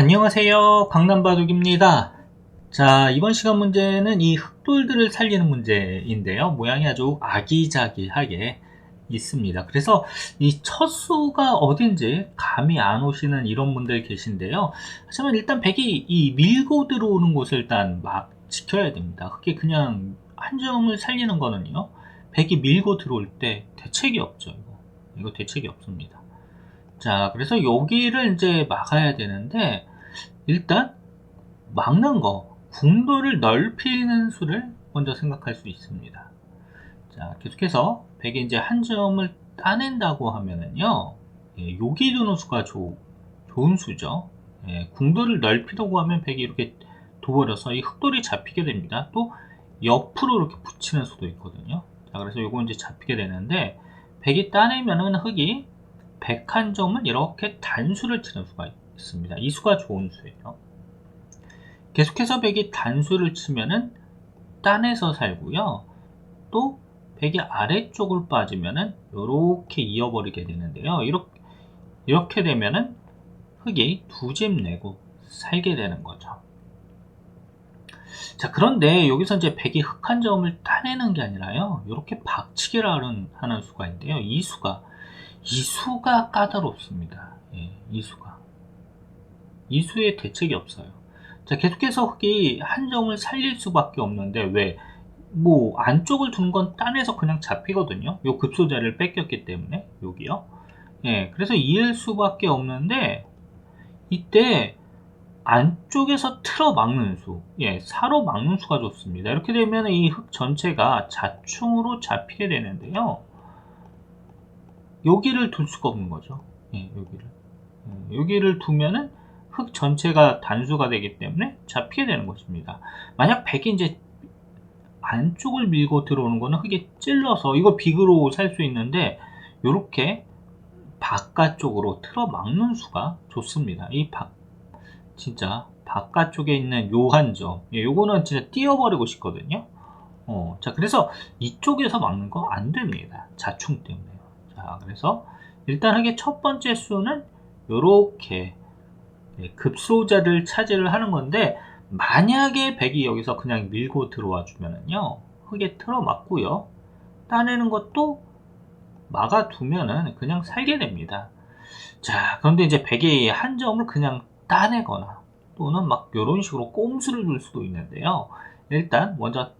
안녕하세요. 강남바둑입니다. 자, 이번 시간 문제는 이 흑돌들을 살리는 문제인데요. 모양이 아주 아기자기하게 있습니다. 그래서 이 첫수가 어딘지 감이 안 오시는 이런 분들 계신데요. 하지만 일단 백이 이 밀고 들어오는 곳을 일단 막 지켜야 됩니다. 흑이 그냥 한 점을 살리는 거는요. 백이 밀고 들어올 때 대책이 없죠. 이거, 이거 대책이 없습니다. 자, 그래서 여기를 이제 막아야 되는데, 일단, 막는 거, 궁도를 넓히는 수를 먼저 생각할 수 있습니다. 자, 계속해서, 백이 이제 한 점을 따낸다고 하면은요, 예, 여기 두는 수가 조, 좋은 수죠. 예, 궁도를 넓히려고 하면 백이 이렇게 둬버려서 이 흑돌이 잡히게 됩니다. 또, 옆으로 이렇게 붙이는 수도 있거든요. 자, 그래서 요거 이제 잡히게 되는데, 백이 따내면은 흑이 101점은 이렇게 단수를 치는 수가 있 습니다. 이 수가 좋은 수예요. 계속해서 백이 단수를 치면은 딴에서 살고요. 또 백이 아래쪽을 빠지면은 이렇게 이어버리게 되는데요. 이렇게, 이렇게 되면은 흑이 두 집 내고 살게 되는 거죠. 자, 그런데 여기서 이제 백이 흑한 점을 따내는 게 아니라요. 이렇게 박치기를 하는, 하는 수가 있는데요. 이 수가 이 수가 까다롭습니다. 예, 이 수가. 이 수에 대책이 없어요. 자, 계속해서 흑이 한 점을 살릴 수밖에 없는데, 왜? 뭐, 안쪽을 두는 건 딴에서 그냥 잡히거든요. 요 급소자를 뺏겼기 때문에, 여기요. 예, 그래서 이을 수밖에 없는데, 이때, 안쪽에서 틀어 막는 수, 예, 사로 막는 수가 좋습니다. 이렇게 되면 이흑 전체가 자충으로 잡히게 되는데요. 여기를 둘 수가 없는 거죠. 예, 여기를. 예, 여기를 두면은 흙 전체가 단수가 되기 때문에 잡히게 되는 것입니다. 만약 백이 이제 안쪽을 밀고 들어오는 거는 흙이 찔러서 이거 비그로 살 수 있는데 이렇게 바깥쪽으로 틀어 막는 수가 좋습니다. 이 바, 진짜 바깥쪽에 있는 요한 점, 예, 요거는 진짜 띄어버리고 싶거든요. 어, 자, 그래서 이쪽에서 막는 거 안 됩니다. 자충 때문에. 자, 그래서 일단 하게 첫 번째 수는 이렇게 네, 급소자를 차지를 하는 건데 만약에 백이 여기서 그냥 밀고 들어와 주면은요 흙에 틀어 막고요 따내는 것도 막아두면은 그냥 살게 됩니다. 자 그런데 이제 백이 한 점을 그냥 따내거나 또는 막 이런 식으로 꼼수를 줄 수도 있는데요. 일단 먼저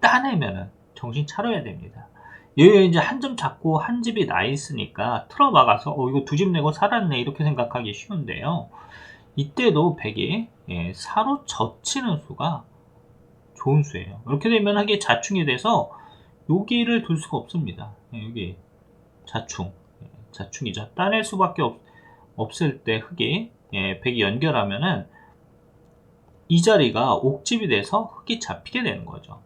따내면은 정신 차려야 됩니다 여기 이제 한 점 잡고 한 집이 나 있으니까 틀어 막아서 어 이거 두 집 내고 살았네 이렇게 생각하기 쉬운데요. 이때도 100이 예, 사로 젖히는 수가 좋은 수예요. 이렇게 되면 하게 자충이 돼서 여기를 둘 수가 없습니다. 예, 여기 자충, 예, 자충이죠. 따낼 수밖에 없, 없을 때 흙이 예, 100이 연결하면은 이 자리가 옥집이 돼서 흙이 잡히게 되는 거죠.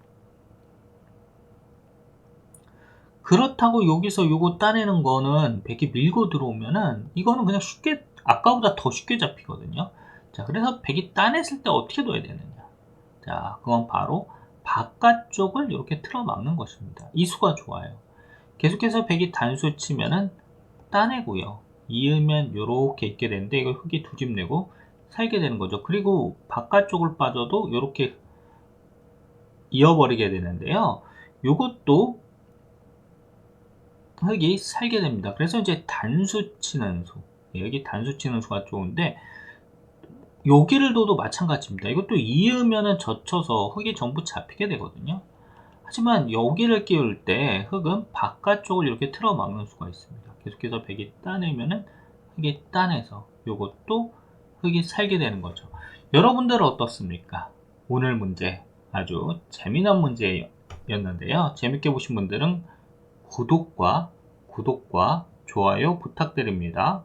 그렇다고 여기서 요거 따내는 거는 백이 밀고 들어오면은 이거는 그냥 쉽게 아까보다 더 쉽게 잡히거든요. 자, 그래서 백이 따냈을 때 어떻게 둬야 되느냐? 자, 그건 바로 바깥쪽을 이렇게 틀어 막는 것입니다. 이 수가 좋아요. 계속해서 백이 단수 치면은 따내고요. 이으면 이렇게 있게 되는데 이거 흙이 두 집 내고 살게 되는 거죠. 그리고 바깥쪽을 빠져도 이렇게 이어버리게 되는데요. 이것도 흙이 살게 됩니다. 그래서 이제 단수 치는 수. 예, 여기 단수 치는 수가 좋은데, 여기를 둬도 마찬가지입니다. 이것도 이으면은 젖혀서 흙이 전부 잡히게 되거든요. 하지만 여기를 끼울 때 흙은 바깥쪽을 이렇게 틀어 막는 수가 있습니다. 계속해서 백이 따내면은 흙이 따내서 이것도 흙이 살게 되는 거죠. 여러분들은 어떻습니까? 오늘 문제 아주 재미난 문제였는데요. 재밌게 보신 분들은 구독과 구독과 좋아요 부탁드립니다.